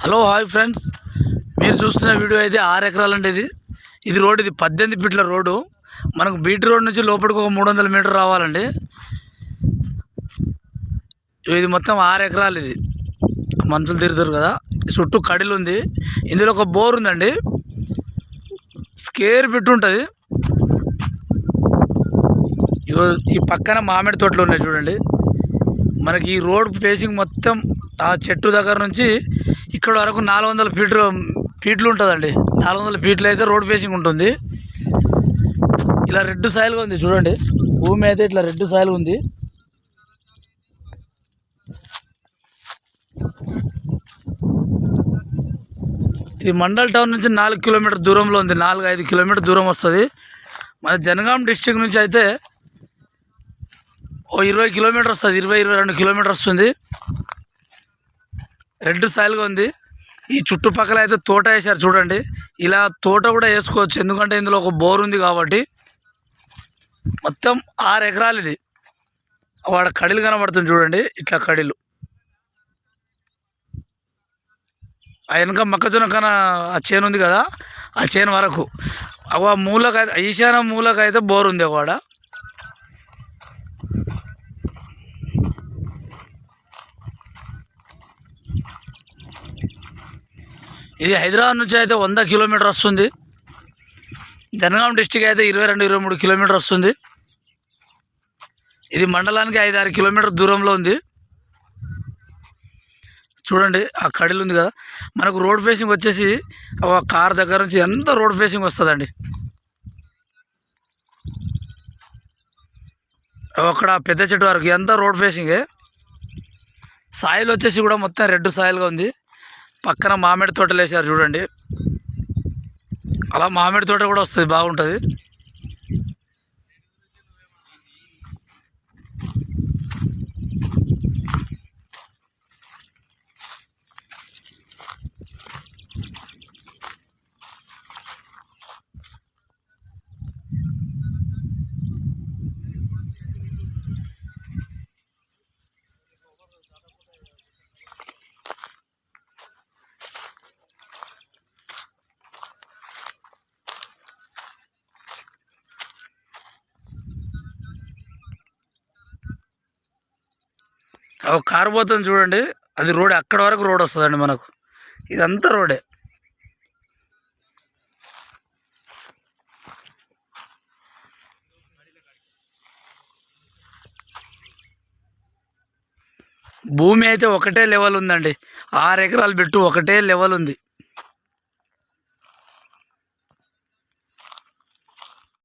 Hello hi friends. మీరు చూస్తున్న video అయితే ఆరు ఎకరాలండి ఇది. ఇది రోడ్ ఇది పద్దెనిమిది ఫీట్ల రోడ్డు. మనకు బీటీ రోడ్ నుంచి లోపలికి ఒక మూడు వందల మీటర్ రావాలండి. ఇది మొత్తం ఆరు ఎకరాలు ఇది. మనుషులు తిరుగుతారు కదా. చుట్టూ కడిలు ఉంది. ఇందులో ఒక బోర్ ఉందండి. స్కేర్ బిట్ ఉంటుంది. ఈ పక్కన మామిడి తోటలు ఉన్నాయి చూడండి. మనకి ఈ రోడ్ ఫేసింగ్ మొత్తం ఆ చెట్టు దగ్గర నుంచి ఇక్కడ వరకు నాలుగు వందల ఫీట్లు ఫీట్లు ఉంటుందండి. నాలుగు వందల ఫీట్లు అయితే రోడ్ ఫేసింగ్ ఉంటుంది. ఇలా రెడ్ సాయిల్గా ఉంది చూడండి. భూమి అయితే ఇట్లా రెడ్ సాయిల్ ఉంది. ఇది మండల్ టౌన్ నుంచి నాలుగు కిలోమీటర్ దూరంలో ఉంది. నాలుగు ఐదు కిలోమీటర్ దూరం వస్తుంది. మన జనగాం డిస్టిక్ నుంచి అయితే ఓ ఇరవై కిలోమీటర్ వస్తుంది ఇరవై ఇరవై రెండు కిలోమీటర్ వస్తుంది. రెడ్ సాయిల్గా ఉంది. ఈ చుట్టుపక్కల అయితే తోట వేశారు చూడండి. ఇలా తోట కూడా వేసుకోవచ్చు ఎందుకంటే ఇందులో ఒక బోర్ ఉంది కాబట్టి. మొత్తం ఆరు ఎకరాలు ఇది. వాడ కడిలు కనబడుతుంది చూడండి ఇట్లా కడిలు. ఆ వెనక మొక్కజొన్న కన ఆ చేను ఉంది కదా ఆ చేను వరకు. అవ మూలకైతే ఈశాన్య మూలకైతే బోర్ ఉంది ఒకవాడ ఇది హైదరాబాద్ నుంచి అయితే వంద కిలోమీటర్ వస్తుంది. జనగాం డిస్టిక్ అయితే ఇరవై రెండు ఇరవై మూడు కిలోమీటర్ వస్తుంది. ఇది మండలానికి ఐదు ఆరు కిలోమీటర్ దూరంలో ఉంది. చూడండి ఆ కడిలు ఉంది కదా. మనకు రోడ్ ఫేసింగ్ వచ్చేసి ఆ కార్ దగ్గర నుంచి ఎంత రోడ్ ఫేసింగ్ వస్తుందండి. అక్కడ పెద్ద చెట్టు వరకు ఎంత రోడ్ ఫేసింగే. సాయిల్ వచ్చేసి కూడా మొత్తం రెడ్ సాయిల్గా ఉంది. పక్కన మామిడి తోటలు వేసారు చూడండి. అలా మామిడి తోట కూడా వస్తుంది బాగుంటుంది. ఒక కారు పోతుంది చూడండి. అది రోడ్ అక్కడ వరకు రోడ్ వస్తుందండి మనకు. ఇదంతా రోడే. భూమి అయితే ఒకటే లెవెల్ ఉందండి. ఆరు ఎకరాలు పెట్టు ఒకటే లెవెల్ ఉంది.